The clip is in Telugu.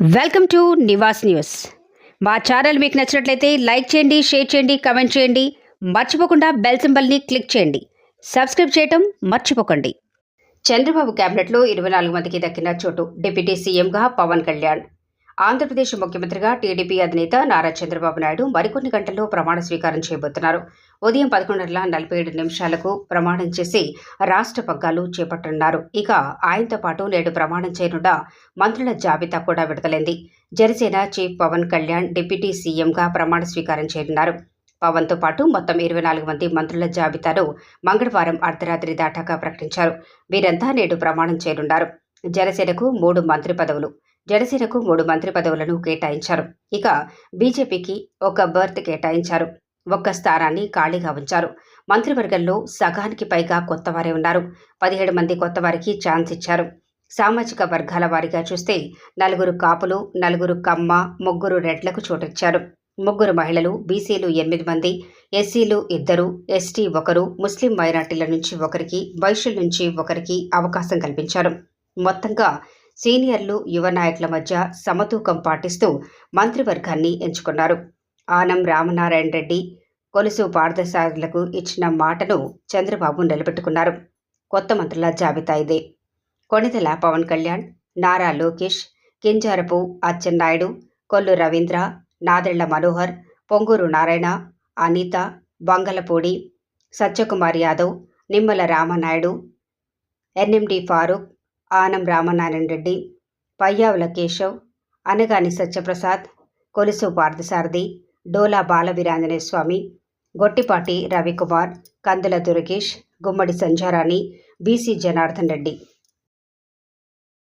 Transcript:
Welcome to Niwas news. మా ఛానల్ మీకు నచ్చినట్లయితే లైక్ చేయండి షేర్ చేయండి కమెంట్ చేయండి. మర్చిపోకుండా బెల్ సింబల్ని క్లిక్ చేయండి. సబ్స్క్రైబ్ చేయటం మర్చిపోకండి. చంద్రబాబు క్యాబినెట్లో ఇరవై నాలుగు మందికి దక్కిన చోటు డిప్యూటీ సీఎంగా పవన్ కళ్యాణ్. ఆంధ్రప్రదేశ్ ముఖ్యమంత్రిగా టీడీపీ అధినేత నారా చంద్రబాబు నాయుడు మరికొన్ని గంటల్లో ప్రమాణ స్వీకారం చేయబోతున్నారు. ఉదయం పదకొండున్నర నలభై ఏడు నిమిషాలకు ప్రమాణం చేసి రాష్ట్ర పగ్గాలు చేపట్టనున్నారు. ఇక ఆయనతో పాటు నేడు ప్రమాణం చేయనున్న మంత్రుల జాబితా కూడా విడుదలైంది. జనసేన చీఫ్ పవన్ కళ్యాణ్ డిప్యూటీ సీఎంగా ప్రమాణ స్వీకారం చేయనున్నారు. పవన్తో పాటు మొత్తం ఇరవై నాలుగు మంది మంత్రుల జాబితాను మంగళవారం అర్ధరాత్రి దాటాక ప్రకటించారు. వీరంతా నేడు ప్రమాణం చేయనున్నారు. జనసేనకు మూడు మంత్రి పదవులు. జనసేనకు మూడు మంత్రి పదవులను కేటాయించారు. ఇక బీజేపీకి ఒక బర్త్ కేటాయించారు. ఒక్క స్థానాన్ని ఖాళీగా ఉంచారు. మంత్రివర్గంలో సగానికి పైగా కొత్తవారే ఉన్నారు. పదిహేడు మంది కొత్తవారికి ఛాన్స్ ఇచ్చారు. సామాజిక వర్గాల వారిగా చూస్తే నలుగురు కాపులు నలుగురు కమ్మ ముగ్గురు రెడ్లకు చోటిచ్చారు. ముగ్గురు మహిళలు బీసీలు ఎనిమిది మంది ఎస్సీలు ఇద్దరు ఎస్టీ ఒకరు ముస్లిం మైనార్టీల నుంచి ఒకరికి వైశ్యుల నుంచి ఒకరికి అవకాశం కల్పించారు. మొత్తంగా సీనియర్లు యువ నాయకుల మధ్య సమతూకం పాటిస్తూ మంత్రివర్గాన్ని ఎంచుకున్నారు. ఆనం రామనారాయణ రెడ్డి కొలుసు పార్థసారులకు ఇచ్చిన మాటను చంద్రబాబు నిలబెట్టుకున్నారు. కొత్త మంత్రుల జాబితా ఇదే. Konidela Pawan Kalyan Nara Lokesh Kinjarapu Atchannaidu Kollu Ravindra Nadendla Manohar Ponguru Narayana Anitha Bangalapudi Satyakumar Yadav Nimmala Ramanaidu NMD Farooq Anam Ramanarayana Reddy Payyavula Keshav Anagani Satyaprasad Kolusu Parthasarathy Dola Balaveeranjaneya Swamy Gottipati Ravikumar Kandula Durgesh Gummadi Sanjarani BC Janardhan Reddy.